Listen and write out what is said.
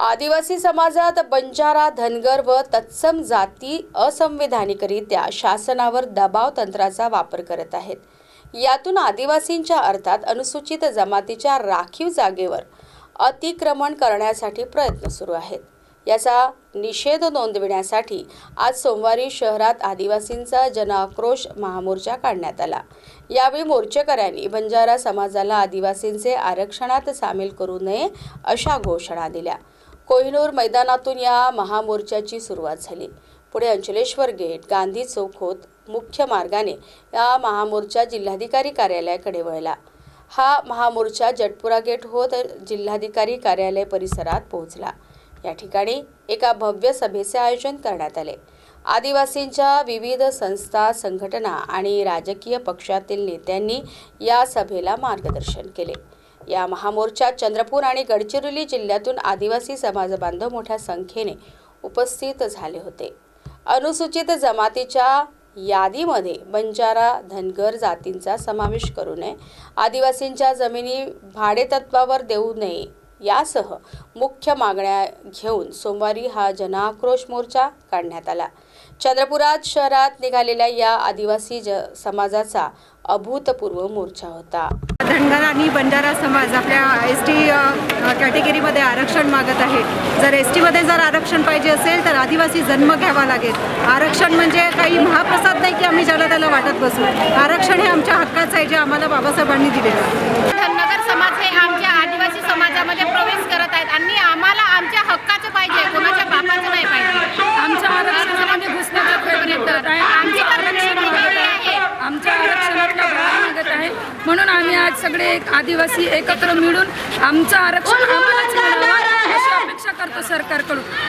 आदिवासी समाजात बंजारा धनगर व तत्सम जाती असंविधानिकरित्या शासनावर दबाव तंत्राचा वापर करत आहेत. यातून आदिवासींच्या अर्थात अनुसूचित जमातीच्या राखीव जागेवर अतिक्रमण करण्यासाठी प्रयत्न सुरू आहेत. याचा निषेध नोंदविण्यासाठी आज सोमवारी शहरात आदिवासींचा जनआक्रोश महामोर्चा काढण्यात आला. यावेळी मोर्चेकऱ्यांनी बंजारा समाजाला आदिवासींचे आरक्षणात सामील करू नये अशा घोषणा दिल्या. कोहिनूर मैदानातून या महामोर्चाची सुरुवात झाली. पुढे अंचलेश्वर गेट गांधी चौक होत मुख्य मार्गाने या महामोर्चा जिल्हाधिकारी कार्यालयाकडे वळला. हा महामोर्चा जटपुरा गेट होत जिल्हाधिकारी कार्यालय परिसरात पोहोचला. या ठिकाणी एका भव्य सभेचे आयोजन करण्यात आले. आदिवासींच्या विविध संस्था संघटना आणि राजकीय पक्षातील नेत्यांनी या सभेला मार्गदर्शन केले. या महामोर्चात चंद्रपूर आणि गडचिरोली जिल्ह्यातून आदिवासी समाज बांधव मोठ्या संख्येने उपस्थित झाले होते. अनुसूचित जमातीच्या यादीमध्ये बंजारा धनगर जातींचा समावेश करू नये. आदिवासींच्या जमिनी भाडेतत्वावर देऊ नये. यासह मुख्य मागण्या घेऊन सोमवारी हा जनआक्रोश मोर्चा काढण्यात आला. चंद्रपुरात शहरात निघालेल्या या आदिवासी ज समाजाचा अभूतपूर्व मोर्चा होता. धनगर आणि बंजारा समाज आपल्या एस टी कॅटेगरीमध्ये आरक्षण मागत आहे. जर एस टीमध्ये जर आरक्षण पाहिजे असेल तर आदिवासी जन्म घ्यावा लागेल. आरक्षण म्हणजे काही महाप्रसाद नाही की आम्ही ज्याला त्याला वाटत बसू. आरक्षण हे आमच्या हक्काचं आहे जे आम्हाला बाबासाहेबांनी दिलेलं आहे. धनगर समाज हे आमच्या आदिवासी समाजामध्ये प्रवेश करत आहेत आणि आम्हाला आमच्या हक्काचं पाहिजे कोणाच्या बापाचं नाही पाहिजे आमच्या आरक्षणामध्ये घुसण्याचा प्रयत्न करत आहे आमचं आरक्षण मागत आहे आमच्या आरक्षणातला भाग मागत आहे म्हणून आम्ही आज सगळे एक आदिवासी एकत्र मिळून आमचं आरक्षण आम्हालाच मिळावं अशी अपेक्षा करतो सरकारकडून.